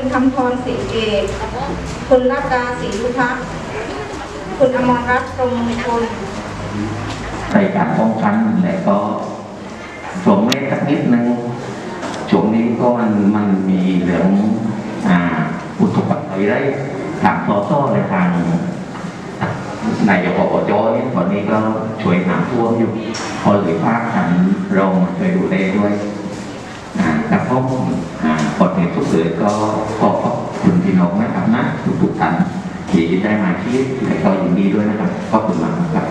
คุณคำพรศรีเกคุณรัตดาศรีลุพักคุณอมรรัตน์ตรงมงคลใส่การป้องกันและก็สวมเมฆสักนิดนึงช่วงนี้ก็มันมันมีเรื่องอ่าอุทกภัยได้ทางสอซ่อและทางนายกอบจนี่ยตอนนี้ก็ช่วยน้ำท่วมอยู่พอหรือภาคทันเรามาช่วยดูแลด้วย อ่าแต่พวกอ่าปลอดเหตุทุกเกิดก็ขอขอบคุณพี่น้องนะครับนะทุกๆท่านที่ได้มาที่และก็ยินดีด้วยนะครับขอบคุณมากครับ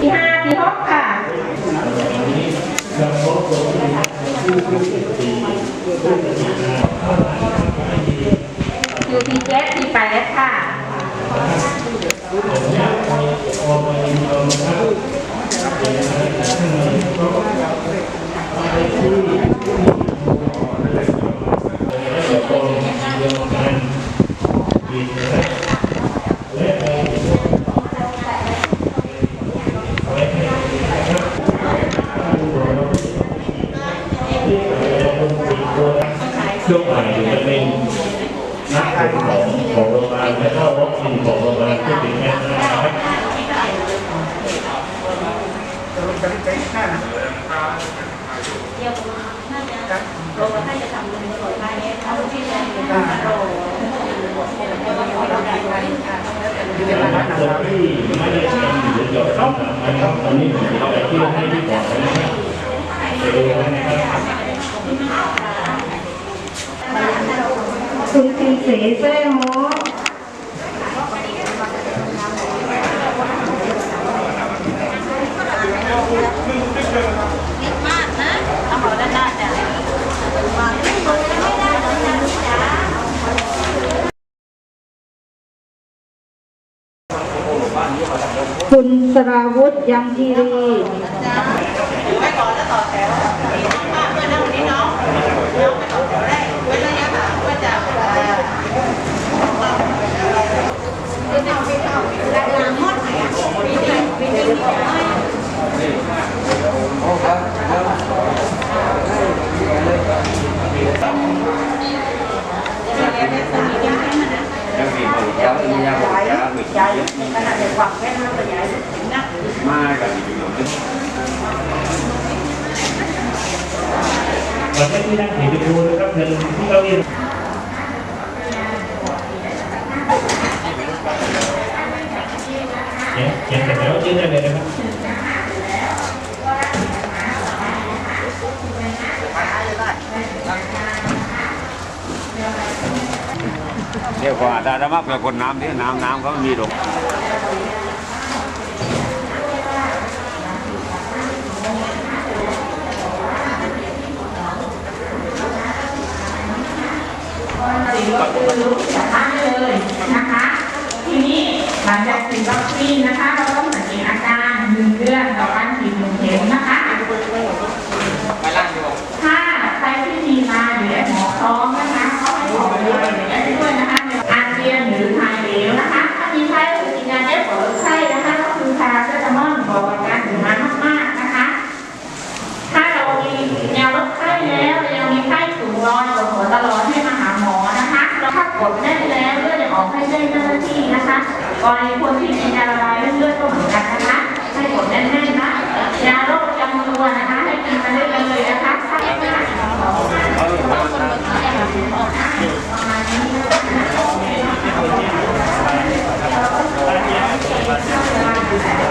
ที่ห้าที่หกค่ะอยู่ที่ เจ็ดที่ค่ะช่วงบ่ ยถึงจะเป็นนักของของโรงพยาบาลและก็วัคซีนของโรงพยาบาลที่เป็นแม่นานะครับคนที่ไม่ได้เรียนหรือหยอดคำถามนะครับตอนนี้ผมจะไปที่ให้ที่ก่อนนะครับไปดูนะครับ คุณทีเสเซโคุณสราวุธยังทีรี ยังมีคนเจ้าอีกอย่างคนเจ้ามีเยอะมากกันอยู่หนึ่ง ประเทศที่นั่งสีชมพูนะครับเชิญที่เก้าเขียนเขียนเสร็จแล้วยื่นได้เลยนะครับเดี๋ยวพออาจารย์มากเพื่อคนน้ำที่น้ำน้ำเขามีดอก ฉีดวัคซีนรู้จากบ้านเลยนะคะ ทีนี้หลังจากฉีดวัคซีนนะคะ เราต้องสังเกตอาการหนึ่งเดือนต่อการฉีดหนึ่งเข็มนะคะถ้าใครที่มีมาหรือหมอพร้อมนะคะเขาให้ขอเลยหรือได้ด้วยนะคะอาเจียนหรือถ่ายเหลวนะคะ ถ้ามีไข้ก็คือกินยาแก้ปวดไข้นะคะก็คือพาราเซตามอลบอกอาการถึงมามากๆนะคะ ถ้าเรามียาลดไข้แล้วยังมีไข้สูงร้อยปวดหัวตลอด ถ้ากดแน่นแล้วเลือดยังออกให้ได้เจ้าหน้าที่นะคะกรณีคนที่มียาละลายเลือดก็เหมือนกันนะคะ ให้กดแน่นๆนะยาโรคจำตัวนะคะ ให้กินมาได้เลยนะคะถ้าไม่ได้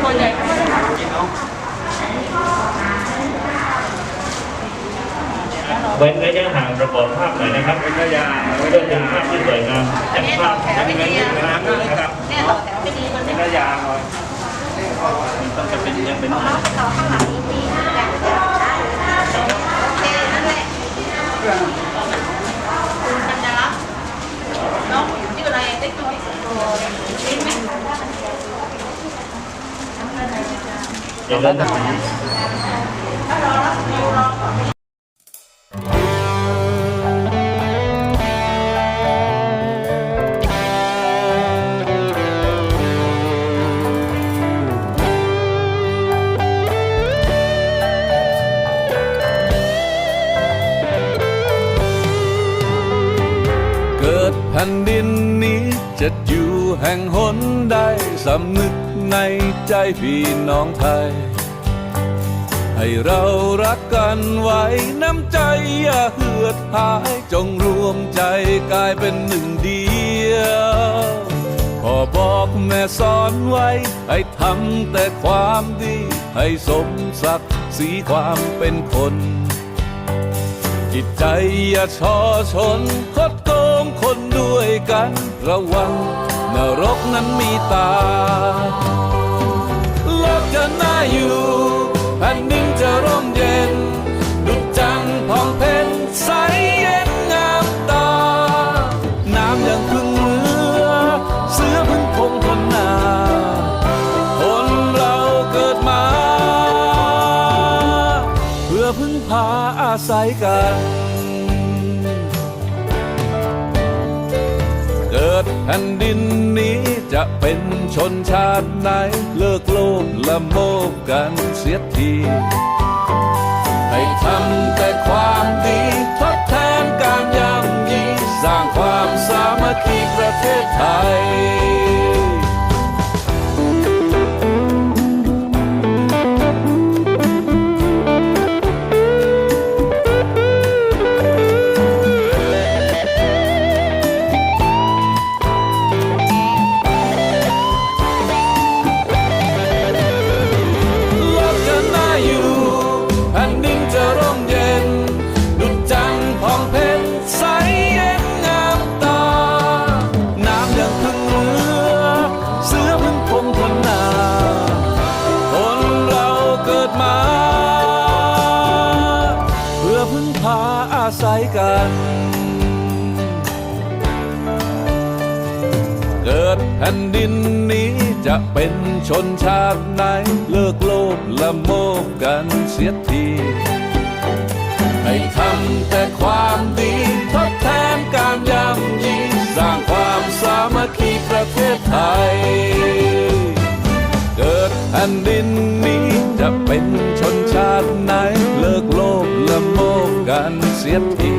คนใหญ่ก็ไม่ได้ เว้นระยะห่าง ประกอบภาพหน่อยนะครับเป็นระยะเพื่อเป็นภาพที่สวยงามจากภาพเป็นระยะน้ำนะครับเป็นระยะหน่อยต้องจะเป็นยังเป็นอย่างนั้นนดินนี้จะ กิดแผ่นดินนี้จะอยู่แห่งหนใดสำนึกในใจพี่น้องไทย ให้เรารักกันไว้น้ำใจอย่าเหือดหายจงรวมใจกลายเป็นหนึ่งเดียวพ่อบอกแม่สอนไว้ ให้ทำแต่ความดี ให้สมศักดิ์ศรีความเป็นคน จิตใจอย่าชอชนคดโกงคนด้วย กันระวังนรกนั้นมีตา โลกจะน่าอยู่แผ่นดินจะร่มเย็น ดุจจันทร์ผ่องเพ็ญใสเย็นงามตา น้ำยังพึ่งเรือเสือพึ่งคงทนนาคนเราเกิดมา เพื่อพึ่งพาอาศัยกัน นดินนี้จะเป็นชนชาติไหน เลิกโลภละโมบกันเสียที ให้ทำแต่ความดีทดแทนการยำยีสร้างความสามัคคีประเทศไทยายกัน เกิดแผ่นดินนี้จะเป็นชนชาติไหน เลิกโลภละโมบกันเสียทีให้ทำแต่ความดีทดแทนการยำยีสร้างความสามัคคีประเทศไทย เกิดแผ่นดินนี้จะเป็นชนชาติไหน เลิก